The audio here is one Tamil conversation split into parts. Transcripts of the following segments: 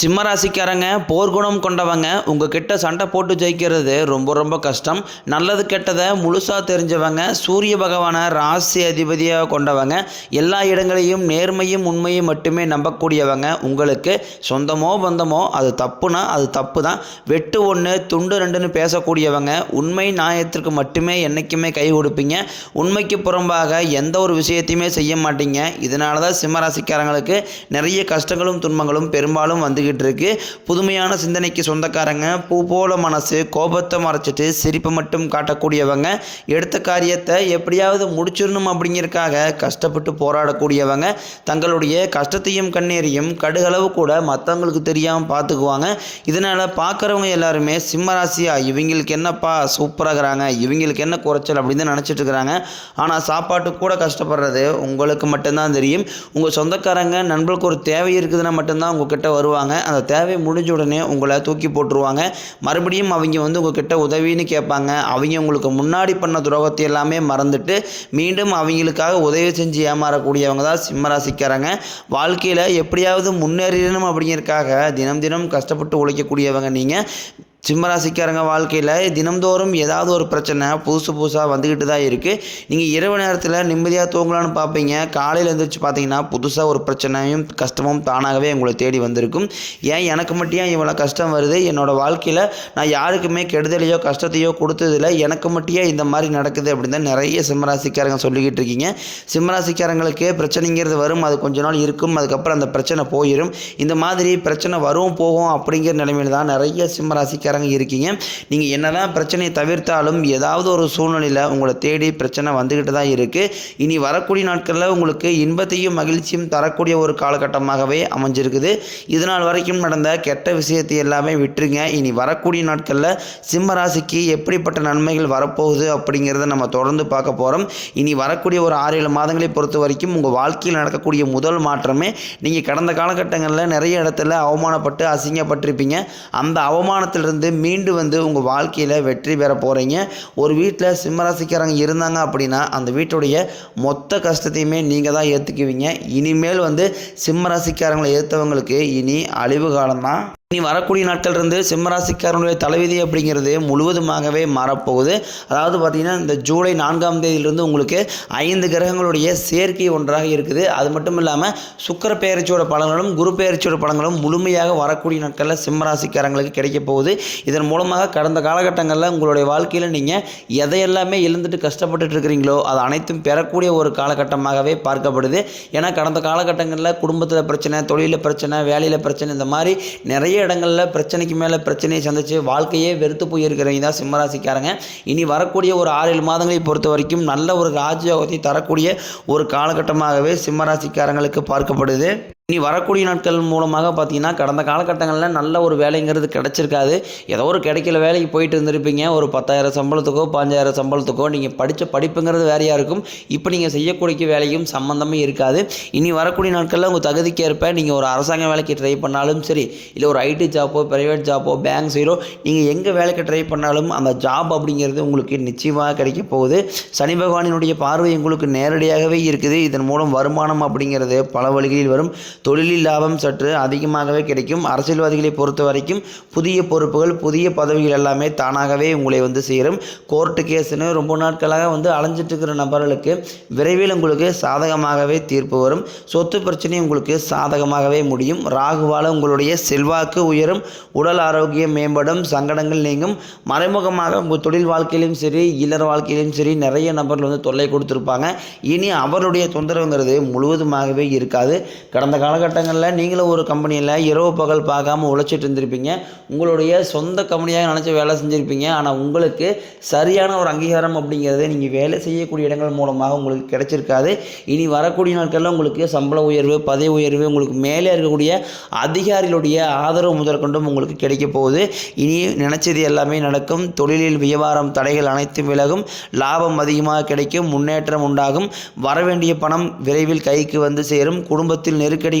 சிம்மராசிக்காரங்க போர்க்குணம் கொண்டவங்க உங்ககிட்ட சண்டை போட்டு ஜெயிக்கிறது ரொம்ப ரொம்ப கஷ்டம். நல்லது கெட்டதை முழுசாக தெரிஞ்சவங்க சூரிய பகவானை ராசி அதிபதியாக கொண்டவங்க எல்லா இடங்களையும் நேர்மையும் உண்மையும் மட்டுமே நம்பக்கூடியவங்க. உங்களுக்கு சொந்தமோ பந்தமோ அது தப்புனா அது தப்பு தான் வெட்டு ஒன்று துண்டு ரெண்டுன்னு பேசக்கூடியவங்க உண்மை நியாயத்திற்கு மட்டுமே என்றைக்குமே கை கொடுப்பீங்க. உண்மைக்கு புறம்பாக எந்த ஒரு விஷயத்தையுமே செய்ய மாட்டீங்க. இதனால தான் சிம்மராசிக்காரங்களுக்கு நிறைய கஷ்டங்களும் துன்பங்களும் பெரும்பாலும் வந்து வந்துக்கிட்டு இருக்கு புதுமையான சிந்தனைக்கு சொந்தக்காரங்க. பூ போல மனசு கோபத்தை மறைச்சிட்டு சிரிப்பை மட்டும் காட்டக்கூடியவங்க. எடுத்த காரியத்தை எப்படியாவது முடிச்சிடணும் அப்படிங்கிறதுக்காக கஷ்டப்பட்டு போராடக்கூடியவங்க. தங்களுடைய கஷ்டத்தையும் கண்ணீரையும் கடுகளவு கூட மற்றவங்களுக்கு தெரியாமல் பார்த்துக்குவாங்க இதனால் பார்க்குறவங்க எல்லாருமே சிம்மராசியா இவங்களுக்கு என்னப்பா சூப்பராக இருக்கிறாங்க இவங்களுக்கு என்ன குறைச்சல் அப்படின்னு தான் நினச்சிட்டு இருக்கிறாங்க ஆனால் சாப்பாட்டு கூட கஷ்டப்படுறது உங்களுக்கு மட்டும்தான் தெரியும். உங்கள் சொந்தக்காரங்க நண்பர்களுக்கு ஒரு தேவை இருக்குதுன்னா மட்டும்தான் உங்ககிட்ட வருவாங்க. அந்த தேவை முடிஞ்ச உடனே உங்களை தூக்கி போட்டுருவாங்க. மறுபடியும் அவங்க வந்து உங்ககிட்ட உதவின்னு கேட்பாங்க. அவங்க உங்களுக்கு முன்னாடி பண்ண துரோகத்தை எல்லாமே மறந்துட்டு மீண்டும் அவங்களுக்காக உதவி செஞ்சு ஏமாறக்கூடியவங்க தான் சிம்மராசிக்காரங்க. வாழ்க்கையில் எப்படியாவது முன்னேறிடணும் அப்படிங்கிறதுக்காக தினம் தினம் கஷ்டப்பட்டு உழைக்கக்கூடியவங்க நீங்கள் சிம்மராசிக்காரங்க வாழ்க்கையில் தினம்தோறும் ஏதாவது ஒரு பிரச்சனை புதுசு புதுசாக வந்துக்கிட்டு தான் இருக்குது நீங்கள் இரவு நேரத்தில் நிம்மதியாக தூங்கலான்னு பார்ப்பீங்க காலையில் எழுந்திரிச்சு பார்த்தீங்கன்னா புதுசாக ஒரு பிரச்சனையும் கஷ்டமும் தானாகவே உங்களை தேடி வந்திருக்கும். ஏன் எனக்கு மட்டும் ஏன் இவ்வளோ கஷ்டம் வருது? என்னோடய வாழ்க்கையில் நான் யாருக்குமே கெடுதலையோ கஷ்டத்தையோ கொடுத்ததில்ல. எனக்கு மட்டும் இந்த மாதிரி நடக்குது அப்படின்னு தான் நிறைய சிம்மராசிக்காரங்க சொல்லிக்கிட்டு இருக்கீங்க. சிம்மராசிக்காரங்களுக்கு பிரச்சனைங்கிறது வரும். அது கொஞ்ச நாள் இருக்கும். அதுக்கப்புறம் அந்த பிரச்சனை போயிடும் இந்த மாதிரி பிரச்சனை வரும் போகும் அப்படிங்கிற நிலைமையில் தான் நிறைய சிம்மராசிக்காரங்க இருக்கீங்க நீங்கள் என்னதான் பிரச்சனையை தவிர்த்தாலும் ஏதாவது ஒரு சூழ்நிலையில் உங்களை தேடி பிரச்சனை வந்துக்கிட்டு தான் இருக்குது இனி வரக்கூடிய நாட்களில் உங்களுக்கு இன்பத்தையும் மகிழ்ச்சியும் தரக்கூடிய ஒரு காலகட்டமாகவே அமைஞ்சிருக்குது. இது நாள் வரைக்கும் நடந்த கெட்ட விஷயத்தை எல்லாமே விட்டுருங்க. இனி வரக்கூடிய நாட்களில் சிம்ம ராசிக்கு எப்படிப்பட்ட நன்மைகள் வரப்போகுது அப்படிங்கிறத நம்ம தொடர்ந்து பார்க்க போகிறோம் இனி வரக்கூடிய ஒரு ஆறு ஏழு மாதங்களை பொறுத்த வரைக்கும் உங்கள் வாழ்க்கையில் நடக்கக்கூடிய முதல் மாற்றமே நீங்கள் கடந்த காலகட்டங்களில் நிறைய இடத்துல அவமானப்பட்டு அசிங்கப்பட்டிருப்பீங்க. அந்த அவமானத்திலிருந்து வந்து மீண்டு வந்து உங்கள் வாழ்க்கையில் வெற்றி பெற போகிறீங்க ஒரு வீட்டில் சிம்மராசிக்காரங்க இருந்தாங்க அப்படின்னா அந்த வீட்டுடைய மொத்த கஷ்டத்தையுமே நீங்கள் தான் ஏற்றுக்குவீங்க இனிமேல் வந்து சிம்மராசிக்காரங்களை ஏற்றவங்களுக்கு இனி அழிவு காலம்தான். இனி வரக்கூடிய நாட்கள் இருந்து சிம்மராசிக்காரனுடைய தலைவிதி அப்படிங்கிறது முழுவதுமாகவே மாறப்போகுது. அதாவது பார்த்திங்கன்னா இந்த ஜூலை நான்காம் தேதியிலிருந்து உங்களுக்கு ஐந்து கிரகங்களுடைய சேர்க்கை ஒன்றாக இருக்குது. அது மட்டும் இல்லாமல் சுக்கர பெயர்ச்சியோட பலன்களும் குரு பெயர்ச்சியோட பலன்களும் முழுமையாக வரக்கூடிய நாட்களில் சிம்மராசிக்காரங்களுக்கு கிடைக்க போகுது. இதன் மூலமாக கடந்த காலகட்டங்களில் உங்களுடைய வாழ்க்கையில் நீங்கள் எதையெல்லாமே இழந்துட்டு கஷ்டப்பட்டுட்டு இருக்கிறீங்களோ அது அனைத்தும் பெறக்கூடிய ஒரு காலகட்டமாகவே பார்க்கப்படுது. ஏன்னா கடந்த காலகட்டங்களில் குடும்பத்தில் பிரச்சனை தொழிலில் பிரச்சனை வேலையில் பிரச்சனை இந்த மாதிரி நிறைய இடங்களில் பிரச்சனைக்கு மேலே பிரச்சனையை சந்திச்சு வாழ்க்கையே வெறுத்து போயிருக்கிறவங்க தான் சிம்மராசிக்காரங்க. இனி வரக்கூடிய ஒரு ஆறு ஏழு மாதங்களை பொறுத்த வரைக்கும் நல்ல ஒரு ராஜயோகத்தை தரக்கூடிய ஒரு காலகட்டமாகவே சிம்மராசிக்காரங்களுக்கு பார்க்கப்படுது. இனி வரக்கூடிய நாட்கள் மூலமாக பார்த்தீங்கன்னா கடந்த காலகட்டங்களில் நல்ல ஒரு வேலைங்கிறது கிடச்சிருக்காது. ஏதோ ஒரு கிடைக்கல வேலைக்கு போயிட்டு இருந்திருப்பீங்க. ஒரு பத்தாயிரம் சம்பளத்துக்கோ பாஞ்சாயிரம் சம்பளத்துக்கோ நீங்கள் படித்த படிப்புங்கிறது வேறையாக இருக்கும். இப்போ நீங்கள் செய்யக்கூடிய வேலையும் சம்மந்தமே இருக்காது. இனி வரக்கூடிய நாட்களில் உங்கள் தகுதிக்கு ஏற்ப நீங்கள் ஒரு அரசாங்க வேலைக்கு ட்ரை பண்ணாலும் சரி இல்லை ஒரு ஐடி ஜாப்போ ப்ரைவேட் ஜாப்போ பேங்க் சைடோ நீங்கள் எங்கே வேலைக்கு ட்ரை பண்ணாலும் அந்த ஜாப் அப்படிங்கிறது உங்களுக்கு நிச்சயமாக கிடைக்க போகுது. சனி பகவானினுடைய பார்வை உங்களுக்கு நேரடியாகவே இருக்குது. இதன் மூலம் வருமானம் அப்படிங்கிறது பல வழிகளில் வரும். தொழிலில் லாபம் சற்று அதிகமாகவே கிடைக்கும். அரசியல்வாதிகளை பொறுத்த வரைக்கும் புதிய பொறுப்புகள் புதிய பதவிகள் எல்லாமே தானாகவே உங்களை வந்து சேரும். கோர்ட்டு கேஸுன்னு ரொம்ப நாட்களாக வந்து அலைஞ்சிட்டு இருக்கிற நபர்களுக்கு விரைவில் உங்களுக்கு சாதகமாகவே தீர்ப்பு வரும். சொத்து பிரச்சனை உங்களுக்கு சாதகமாகவே முடியும். ராகுவால் உங்களுடைய செல்வாக்கு உயரும். உடல் ஆரோக்கியம் மேம்படும். சங்கடங்கள் நீங்கும். மறைமுகமாக உங்கள் தொழில் வாழ்க்கையிலும் சரி இல்லற வாழ்க்கையிலும் சரி நிறைய நபர்கள் வந்து தொல்லை கொடுத்துருப்பாங்க. இனி அவருடைய தொந்தரவுங்கிறது முழுவதுமாகவே இருக்காது. கடந்த காலகட்டங்களில் நீங்களும் ஒரு கம்பெனியில் இரவு பகல் பார்க்காம உழைச்சிட்டு இருந்திருப்பீங்க. உங்களுடைய சொந்த கம்பெனியாக நினச்சி வேலை செஞ்சுருப்பீங்க. ஆனால் உங்களுக்கு சரியான ஒரு அங்கீகாரம் அப்படிங்கிறது நீங்கள் வேலை செய்யக்கூடிய இடங்கள் மூலமாக உங்களுக்கு கிடைச்சிருக்காது. இனி வரக்கூடிய நாட்களில் உங்களுக்கு சம்பள உயர்வு பதவி உயர்வு உங்களுக்கு மேலே இருக்கக்கூடிய அதிகாரிகளுடைய ஆதரவு முதற்கொண்டும் உங்களுக்கு கிடைக்க போகுது. இனி நினச்சது எல்லாமே நடக்கும். தொழிலில் வியாபாரம் தடைகள் அனைத்தும் விலகும். லாபம் அதிகமாக கிடைக்கும். முன்னேற்றம் உண்டாகும். வரவேண்டிய பணம் விரைவில் கைக்கு வந்து சேரும். குடும்பத்தில் நெருக்கடி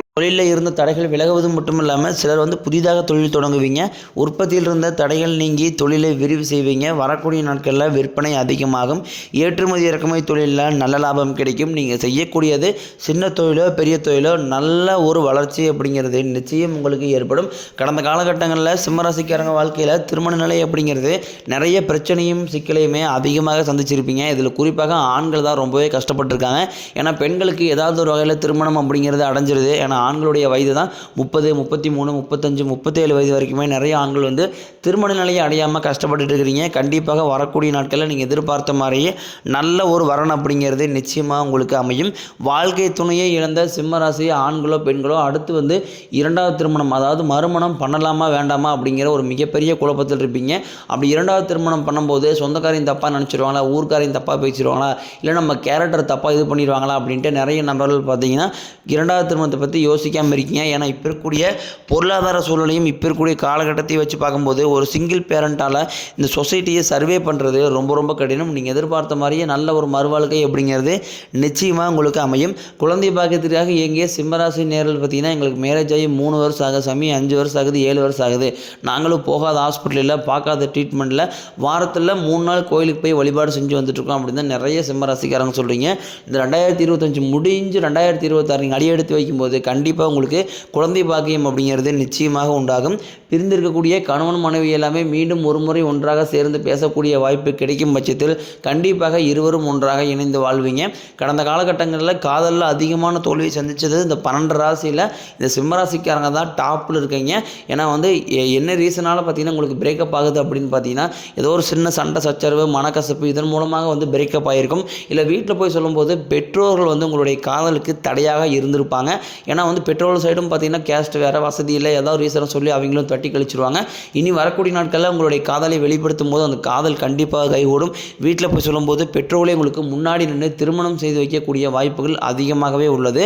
தொழிலில் இருந்த தடைகள் விலகுவது மட்டும் இல்லாமல் சிலர் வந்து புதிதாக தொழில் தொடங்குவீங்க. உற்பத்தியில் இருந்த தடைகள் நீங்கி தொழிலை விரிவு செய்வீங்க. வரக்கூடிய நாட்களில் விற்பனை அதிகமாகும். ஏற்றுமதி இறக்குமதி தொழிலில் நல்ல லாபம் கிடைக்கும். நீங்கள் செய்யக்கூடியது சின்ன தொழிலோ பெரிய தொழிலோ நல்ல ஒரு வளர்ச்சி அப்படிங்கிறது நிச்சயம் உங்களுக்கு ஏற்படும். கடந்த காலகட்டங்களில் சிம்மராசிக்காரங்க வாழ்க்கையில் திருமண நிலை அப்படிங்கிறது நிறைய பிரச்சனையும் சிக்கலையுமே அதிகமாக சந்திச்சிருப்பீங்க. இதில் குறிப்பாக ஆண்கள் தான் ரொம்பவே கஷ்டப்பட்டிருக்காங்க. ஏன்னா பெண்களுக்கு ஏதாவது ஒரு வகையில் திருமணம் அப்படிங்கிறது அடைஞ்சிருது. ஏன்னா ஆண்களுடைய வயது தான். முப்பது முப்பத்தி மூணு முப்பத்தஞ்சு முப்பத்தேழு வயது வரைக்குமே நிறைய ஆண்கள் வந்து திருமண நிலையை அடையாமல் கஷ்டப்பட்டுட்டு இருக்கிறீங்க. கண்டிப்பாக வரக்கூடிய நாட்களில் நீங்கள் எதிர்பார்த்த மாதிரியே நல்ல ஒரு வரன் அப்படிங்கிறது நிச்சயமாக உங்களுக்கு அமையும். வாழ்க்கை துணையை இழந்த சிம்மராசி ஆண்களோ பெண்களோ அடுத்து வந்து இரண்டாவது திருமணம் அதாவது மறுமணம் பண்ணலாமா வேண்டாமா அப்படிங்கிற ஒரு மிகப்பெரிய குழப்பத்தில் இருப்பீங்க. அப்படி இரண்டாவது திருமணம் பண்ணும்போது சொந்தக்காரையும் தப்பாக நினச்சிருவாங்களா ஊர்க்காரையும் தப்பாக பேசிடுவாங்களா இல்லை நம்ம கேரக்டர் தப்பாக இது பண்ணிடுவாங்களா அப்படின்ட்டு நிறைய நபர்கள் பார்த்தீங்கன்னா இரண்டாவது திருமணத்தை பற்றி யோசிக்காமல் இருக்கீங்க. ஏன்னா இப்போ இருக்கக்கூடிய பொருளாதார சூழ்நிலையும் இப்போ இருக்கக்கூடிய காலகட்டத்தையும் வச்சு பார்க்கும்போது ஒரு சிங்கிள் பேரண்ட்டால் இந்த சொசைட்டியை சர்வே பண்ணுறது ரொம்ப ரொம்ப கடினம். நீங்கள் எதிர்பார்த்த மாதிரியே நல்ல ஒரு மறுவாழ்க்கை அப்படிங்கிறது நிச்சயமாக உங்களுக்கு அமையும். குழந்தை பாக்கியத்திற்காக இயங்கிய சிம்மராசி நேரில் பார்த்தீங்கன்னா எங்களுக்கு மேரேஜ் ஆகி மூணு வருஷம் ஆகுது சமி அஞ்சு வருஷம் ஆகுது ஏழு வருஷம் ஆகுது. நாங்களும் போகாத ஹாஸ்பிட்டலில் பார்க்காத ட்ரீட்மெண்ட்டில் வாரத்தில் மூணு நாள் கோயிலுக்கு போய் வழிபாடு செஞ்சு வந்துட்டுருக்கோம் அப்படின்னு தான் நிறைய சிம்மராசிக்காரங்க சொல்கிறீங்க இந்த ரெண்டாயிரத்தி இருபத்தஞ்சு முடிஞ்சு ரெண்டாயிரத்தி இருபத்தாறு நீங்கள் அடியெடுத்து வைக்கும்போது கண்டிப்பாக கண்டிப்பாக உங்களுக்கு குழந்தை பாக்கியம் அப்படிங்கிறது நிச்சயமாக உண்டாகும். பிரிந்திருக்கக்கூடிய கணவன் மனைவி எல்லாமே மீண்டும் ஒரு முறை ஒன்றாக சேர்ந்து பேசக்கூடிய வாய்ப்பு கிடைக்கும் பட்சத்தில் கண்டிப்பாக இருவரும் ஒன்றாக இணைந்து வாழ்வீங்க. கடந்த காலகட்டங்களில் காதலில் அதிகமான தோல்வியை சந்தித்தது இந்த பன்னெண்டு ராசியில் இந்த சிம்மராசிக்காரங்க தான் டாப்பில் இருக்கீங்க. ஏன்னா வந்து எ- என்ன ரீசனால் பார்த்தீங்கன்னா உங்களுக்கு பிரேக்கப் ஆகுது அப்படின்னு பார்த்தீங்கன்னா ஏதோ ஒரு சின்ன சண்டை சச்சரவு மனக்கசப்பு இதன் மூலமாக வந்து பிரேக்கப் ஆகிருக்கும் இல்லை வீட்டில் போய் சொல்லும்போது பெற்றோர்கள் வந்து உங்களுடைய காதலுக்கு தடையாக இருந்திருப்பாங்க. ஏன்னா வந்து பெற்றோர்கள் சைடும் பார்த்தீங்கன்னா கேஸ்ட் வேறு வசதி இல்லை ஏதாவது ரீசனை சொல்லி அவங்களும் தட்டி கழிச்சிருவாங்க. இனி வரக்கூடிய நாட்களில் உங்களுடைய காதலை வெளிப்படுத்தும் போது அந்த காதல் கண்டிப்பாக கைகூடும். வீட்டில் போய் சொல்லும்போது பெற்றோர்களே உங்களுக்கு முன்னாடி நின்று திருமணம் செய்து வைக்கக்கூடிய வாய்ப்புகள் அதிகமாகவே உள்ளது.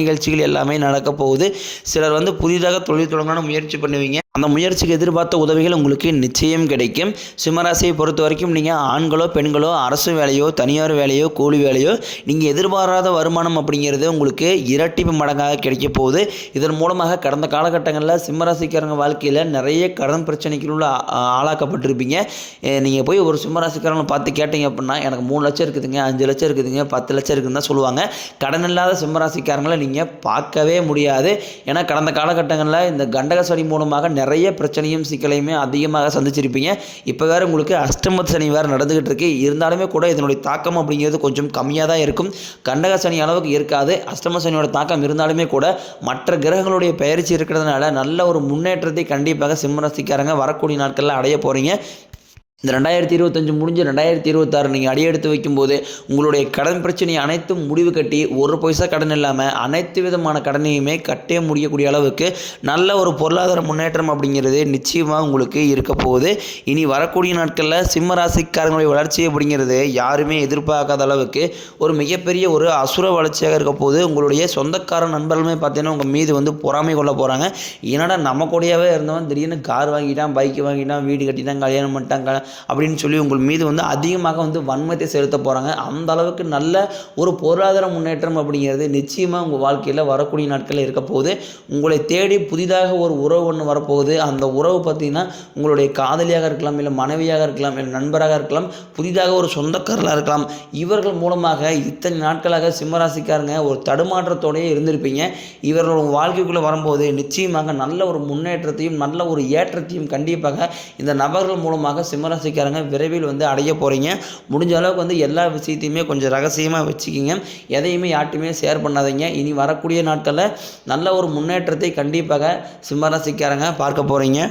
நிகழ்ச்சிகள் எல்லாமே நடக்க போகுது. சிலர் வந்து புதிதாக தொழில் தொடங்கணும்னு முயற்சி பண்ணுவீங்க. அந்த முயற்சிக்கு எதிர்பார்த்த உதவிகள் உங்களுக்கு நிச்சயம் கிடைக்கும். சிம்மராசியை பொறுத்த வரைக்கும் நீங்கள் ஆண்களோ பெண்களோ அரசு வேலையோ தனியார் வேலையோ கூலி வேலையோ நீங்கள் எதிர்பாராத வருமானம் அப்படிங்கிறது உங்களுக்கு இரட்டிப்பு மடங்காக கிடைக்க போகுது. இதன் மூலமாக கடந்த காலகட்டங்களில் சிம்மராசிக்காரங்க வாழ்க்கையில் நிறைய கடன் பிரச்சனைக்குள்ள ஆளாக்கப்பட்டிருப்பீங்க. நீங்கள் போய் ஒரு சிம்மராசிக்காரங்களை பார்த்து கேட்டீங்க அப்படின்னா எனக்கு மூணு லட்சம் இருக்குதுங்க அஞ்சு லட்சம் இருக்குதுங்க பத்து லட்சம் இருக்குதுன்னு தான் சொல்லுவாங்க. கடன் இல்லாத சிம்மராசிக்காரங்களை நீங்கள் பார்க்கவே முடியாது. ஏன்னா கடந்த காலகட்டங்களில் இந்த கண்டகசரி மூலமாக நிறைய பிரச்சனையும் சிக்கலையுமே அதிகமாக சந்திச்சிருப்பீங்க. இப்போ வேறு உங்களுக்கு அஷ்டமத்து சனி வேறு நடந்துகிட்டு இருக்கு இருந்தாலுமே கூட இதனுடைய தாக்கம் அப்படிங்கிறது கொஞ்சம் கம்மியாக தான் இருக்கும். கண்டக சனி அளவுக்கு இருக்காது. அஷ்டம சனியோட தாக்கம் இருந்தாலுமே கூட மற்ற கிரகங்களுடைய பயிற்சி இருக்கிறதுனால நல்ல ஒரு முன்னேற்றத்தை கண்டிப்பாக சிம்மராசிக்காரங்க வரக்கூடிய நாட்களில் அடைய போகிறீங்க இந்த ரெண்டாயிரத்தி இருபத்தஞ்சு முடிஞ்சு ரெண்டாயிரத்தி இருபத்தாறு நீங்கள் அடியெடுத்து வைக்கும்போது உங்களுடைய கடன் பிரச்சனை அனைத்தும் முடிவு கட்டி ஒரு பைசா கடன் இல்லாமல் அனைத்து விதமான கடனையுமே கட்டே முடியக்கூடிய அளவுக்கு நல்ல ஒரு பொருளாதார முன்னேற்றம் அப்படிங்கிறது நிச்சயமாக உங்களுக்கு இருக்க போகுது. இனி வரக்கூடிய நாட்களில் சிம்ம ராசிக்காரங்களுடைய வளர்ச்சி அப்படிங்கிறது யாருமே எதிர்பார்க்காத அளவுக்கு ஒரு மிகப்பெரிய ஒரு அசுர வளர்ச்சியாக இருக்க போது உங்களுடைய சொந்தக்கார நண்பர்களுமே பார்த்தீங்கன்னா உங்கள் மீது வந்து பொறாமை கொள்ள போகிறாங்க என்னடா நம்ம கூடயாவே இருந்தவன் திடீர்னு கார் வாங்கிட்டான் பைக் வாங்கிட்டான் வீடு கட்டிட்டான் கல்யாணம் பண்ணிட்டாங்க அப்படின்னு சொல்லி உங்கள் மீது வந்து அதிகமாக வந்து வன்மத்தை செலுத்த போகிறாங்க அந்த அளவுக்கு நல்ல ஒரு பொருளாதார முன்னேற்றம் அப்படிங்கிறது நிச்சயமாக உங்கள் வாழ்க்கையில் வரக்கூடிய நாட்களில் இருக்க போகுது. உங்களை தேடி புதிதாக ஒரு உறவு ஒன்று வரப்போகுது. அந்த உறவு பார்த்தீங்கன்னா உங்களுடைய காதலியாக இருக்கலாம் இல்லை மனைவியாக இருக்கலாம் இல்லை நண்பராக இருக்கலாம் புதிதாக ஒரு சொந்தக்காரர்களாக இருக்கலாம். இவர்கள் மூலமாக இத்தனை நாட்களாக சிம்மராசிக்காரங்க ஒரு தடுமாற்றத்தோடையே இருந்திருப்பீங்க. இவர்கள் உங்கள் வாழ்க்கைக்குள்ளே வரும்போது நிச்சயமாக நல்ல ஒரு முன்னேற்றத்தையும் நல்ல ஒரு ஏற்றத்தையும் கண்டிப்பாக இந்த நபர்கள் மூலமாக சிம்மராசி சிம்மராசிக்காரங்க விரைவில் வந்து அடைய போகிறீங்க முடிஞ்ச அளவுக்கு வந்து எல்லா விஷயத்தையுமே கொஞ்சம் ரகசியமாக வச்சுக்கிங்க. எதையுமே யார்ட்டுமே ஷேர் பண்ணாதீங்க. இனி வரக்கூடிய நாட்களில் நல்ல ஒரு முன்னேற்றத்தை கண்டிப்பாக சிம்மராசிக்காரங்க பார்க்க போகிறீங்க